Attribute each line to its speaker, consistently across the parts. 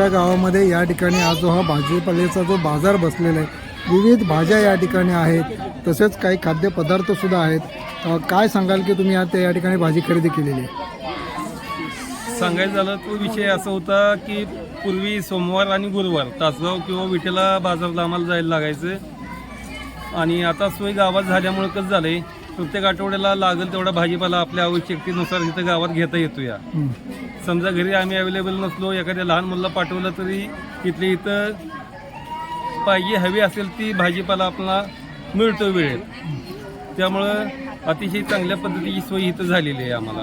Speaker 1: वर्षा गावामध्ये या ठिकाणी आज जो हा भाजीपाल्याचा जो बाजार बसलेला आहे विविध भाज्या या ठिकाणी आहेत तसेच काही खाद्यपदार्थ सुद्धा आहेत. काय सांगाल की तुम्ही आता या ठिकाणी भाजी खरेदी केलेली आहे?
Speaker 2: सांगायचं झालं तो विषय असा होता की पूर्वी सोमवार आणि गुरुवार तासगाव किंवा विठ्ठला बाजारात आम्हाला जायला लागायचं. आणि आता सोय गावात झाल्यामुळे कसं झालंय प्रत्येक आठवड्याला लागेल तेवढा भाजीपाला आपल्या आवश्यकतेनुसार इथं गावात घेता येतो या. समजा घरी आम्ही अवेलेबल नसलो एखाद्या लहान मुलाला पाठवलं तरी इथल्या इथं पाहिजे हवी असेल ती भाजीपाला आपला मिळतो वेळेत. त्यामुळं अतिशय चांगल्या पद्धतीची सोय इथं झालेली आहे आम्हाला.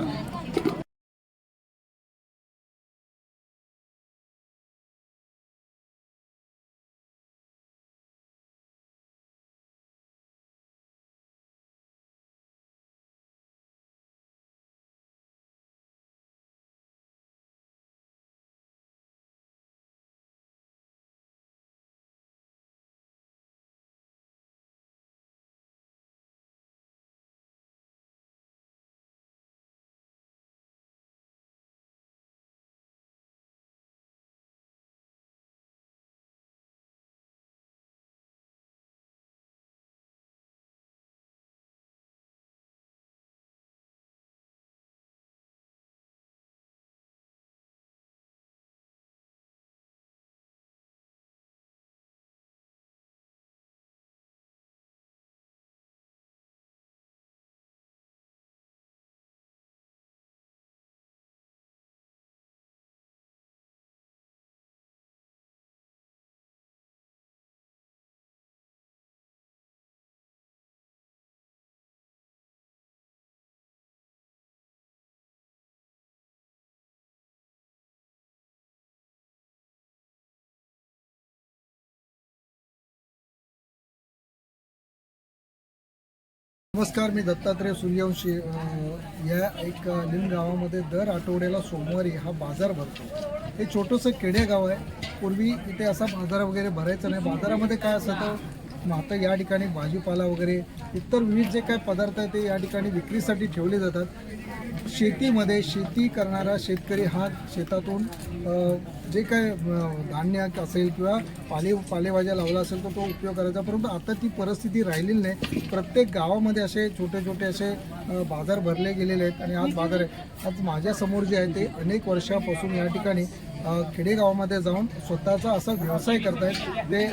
Speaker 1: नमस्कार मी दत्तात्रय सूर्यवंशी. या एक लिम गावामध्ये दर आठवड्याला सोमवारी हा बाजार भरतो. हे छोटंसं खेडेगाव आहे. पूर्वी इथे असा बाजार वगैरे भरायचा नाही. बाजारामध्ये काय असतं मग आता या ठिकाणी भाजीपाला वगैरे इतर विविध जे काय पदार्थ आहेत ते या ठिकाणी विक्रीसाठी ठेवले जातात. शेतीमध्ये शेती करणारा शेतकरी हा शेतातून जे काय धान्य असेल किंवा पाले पालेभाज्या लावला असेल तर तो उपयोग करायचा. परंतु आता ती परिस्थिती राहिलेली नाही. प्रत्येक गावामध्ये असे छोटे छोटे असे बाजार भरले गेलेले आहेत आणि आज बाजार आहे आज माझ्यासमोर जे आहे ते अनेक वर्षापासून या ठिकाणी खेडेगावामध्ये जाऊन स्वतःचा असा व्यवसाय करतायत ते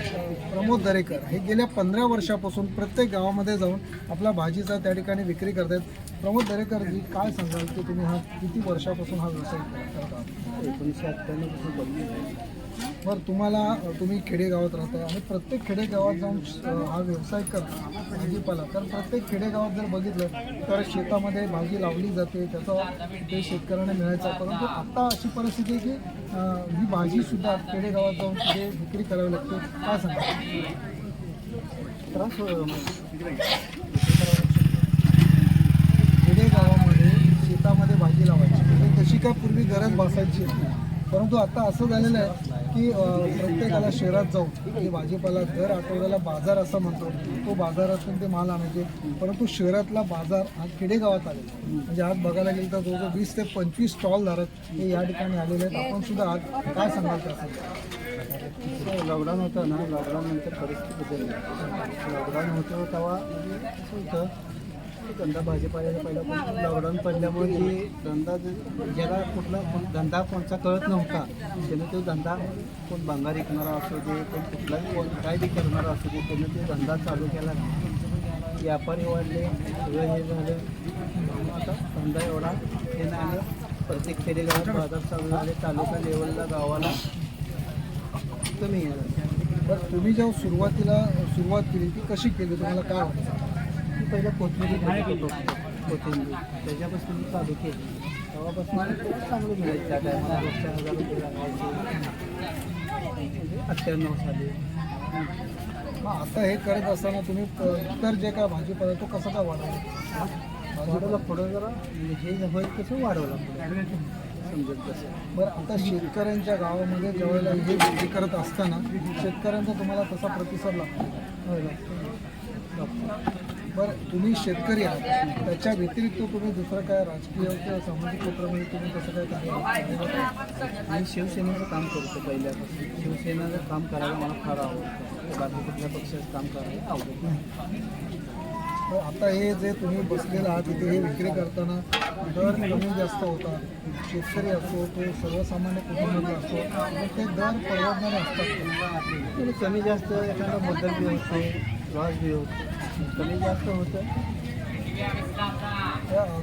Speaker 1: प्रमोद दरेकर. हे गेल्या पंधरा वर्षापासून प्रत्येक गावामध्ये जाऊन आपला भाजीचा त्या ठिकाणी विक्री करतायत. प्रमोद दरेकरजी काय सांगाल की तुम्ही हा किती वर्षापासून हा व्यवसाय करत
Speaker 3: एकोणीसशे अठ्ठ्याण्णवपासून
Speaker 1: बरं तुम्हाला तुम्ही खेडेगावात राहताय आणि प्रत्येक खेडेगावात जाऊन हा व्यवसाय करता भाजीपाला. तर प्रत्येक खेडेगावात जर बघितलं तर शेतामध्ये भाजी लावली जाते त्याचा ते शेतकऱ्यांना मिळायचा. परंतु आता अशी परिस्थिती आहे की ही भाजीसुद्धा खेडेगावात जाऊन तिथे विक्री करावी लागते. काय सांगा
Speaker 3: त्रास हो-
Speaker 1: खेडेगावामध्ये शेतामध्ये भाजी लावायची म्हणजे तशी काय पूर्वी गरज भासायची परंतु आता असं झालेलं आहे की प्रत्येकाला शहरात जाऊन म्हणजे भाजीपाला दर आठवड्याला बाजार असं म्हणतो तो बाजारातून ते माल आणायचे. परंतु शहरातला बाजार हा खेडेगावात आलेला म्हणजे आज बघायला गेलं तर जवळजवळ वीस ते पंचवीस स्टॉल धारक हे या ठिकाणी आलेले आहेत. आपण सुद्धा आज काय सांगाल त्यासाठी?
Speaker 3: लॉकडाऊन होतं ना लॉकडाऊन नंतर परिस्थिती बदलली. लॉकडाऊन होतं तेव्हा होतं धंदा भाजीपाल्याचा पहिला लॉकडाऊन पडल्यामुळे जे धंदा ज्याला कुठला धंदा कोणचा कळत नव्हता. त्याने तो धंदा कोण भंगार विकणारा असू दे कोण कुठलाही काय बी करणारा असू दे त्याने ते धंदा चालू केला. व्यापारी वाढले सगळं हे झालं. आता धंदा एवढा हे नाही आलं प्रत्येक खेडेगावात बाजार चालू झाले तालुका लेवलला गावाला. कमी आहे
Speaker 1: बरं तुम्ही जेव्हा सुरुवातीला सुरुवात केली ती कशी केली? तुम्हाला काय वाटतं?
Speaker 3: पहिलं कोथिंबीर भाजी बघतो कोथिंबीर. त्याच्यापासून मी चालू केली. तेव्हापासून खूप चांगलं मिळायचं त्या टायमाला चार हजार रुपये लागायचे. म्हणजे अठ्ठ्याण्णव साली
Speaker 1: आता हे करत असताना तुम्ही इतर जे काय भाजीपाला तो कसा काय वाढवला?
Speaker 3: वाढवलं पुढं जरा. म्हणजे हे होईल कसं वाढवलं समजेल तसं.
Speaker 1: बरं आता शेतकऱ्यांच्या गावामध्ये ज्यावेळेला हे विक्री करत असताना शेतकऱ्यांचा तुम्हाला तसा प्रतिसाद लागतं. बरं तुम्ही शेतकरी आहात. त्याच्या व्यतिरिक्त तुम्ही दुसरं काय राजकीय किंवा सामाजिक क्षेत्रामध्ये तुम्ही कसं काय कार्य
Speaker 3: मी शिवसेनेचं काम करतो पहिल्यापासून. शिवसेनेचं काम करायला मला फार आवडतं. बाकी कुठल्या पक्षाचं काम करायला आवडत नाही.
Speaker 1: तर आता हे जे तुम्ही बसलेला आहात इथे हे विक्री करताना दर कमी जास्त होता. शेतकरी असो तो सर्वसामान्य कुटुंबातला असतो ते दर परवडणारे असतात.
Speaker 3: कमी जास्त एखादा बदल बी होतो श्वास बी होतो. कमी जास्त होतं.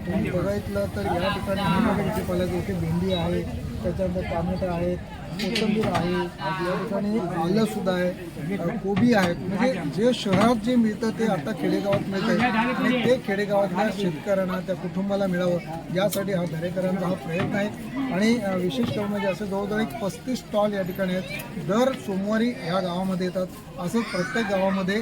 Speaker 1: तुम्ही बघितलं तर या ठिकाणी वेगवेगळे जसे भेंडी आहे त्याच्यानंतर टमाटर आहेत कोथिंबीर आहे या ठिकाणी आलं सुद्धा आहे कोबी आहेत. म्हणजे जे शहरात जे मिळतं ते आता खेडेगावात मिळतं आणि ते खेडेगावातल्या शेतकऱ्यांना त्या कुटुंबाला मिळावं यासाठी हा दरेकरांचा हा प्रयत्न आहे. आणि विशेष करून म्हणजे असे जवळजवळ एक पस्तीस स्टॉल या ठिकाणी आहेत. दर सोमवारी ह्या गावामध्ये येतात. असंच प्रत्येक गावामध्ये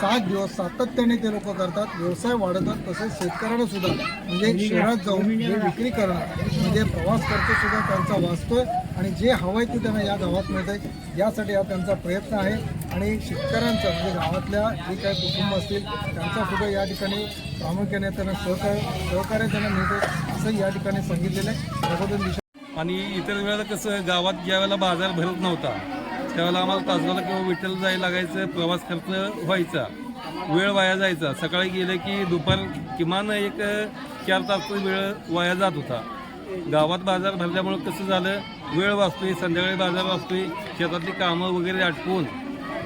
Speaker 1: सात दिवस सातत्याने ते लोक करतात. व्यवसाय वाढवतात. तसेच शेतकऱ्यांना सुद्धा. म्हणजे शहरात जाऊन विक्री करणं म्हणजे प्रवास खर्च सुद्धा त्यांचा वाचतोय. आणि जे हवं आहे ते त्यांना या गावात मिळत आहे. यासाठी हा त्यांचा प्रयत्न आहे. आणि शेतकऱ्यांचं म्हणजे गावातल्या जे काही कुटुंब असतील त्यांचा सुद्धा या ठिकाणी प्रामुख्याने त्यांना सहकार्य सहकार्य त्यांना मिळतं असं या ठिकाणी सांगितलेलं आहे. प्रबोधन दिशा
Speaker 2: आणि इतर वेळेला कसं गावात ज्या वेळेला बाजार भरत नव्हता त्यावेळेला आम्हाला तासगावला किंवा विठ्ठल जायला लागायचं प्रवास खर्च व्हायचा वेळ वाया जायचा. सकाळी गेलं की दुपार किमान एक चार तास वेळ वाया जात होता. गावात बाजार भरल्यामुळं कसं झालं वेळ वाचतोय संध्याकाळी बाजार वाचतोय शेतातली कामं वगैरे आटपून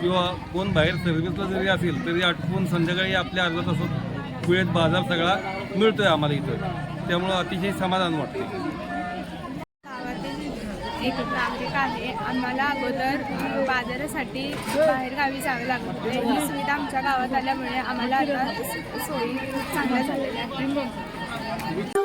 Speaker 2: किंवा कोण बाहेर सर्व्हिसला जरी असेल तरी आटपून संध्याकाळी आपल्या अर्धा तासात वेळेत बाजार सगळा मिळतोय आम्हाला इथं. त्यामुळं अतिशय समाधान वाटतं
Speaker 4: एक नागरिक आहे. आम्हाला अगोदर बाजारासाठी बाहेर गावी जावे लागत होते ही सुविधा आमच्या गावात आल्यामुळे आम्हाला आता सोयी खूप चांगल्या झालेल्या आहेत.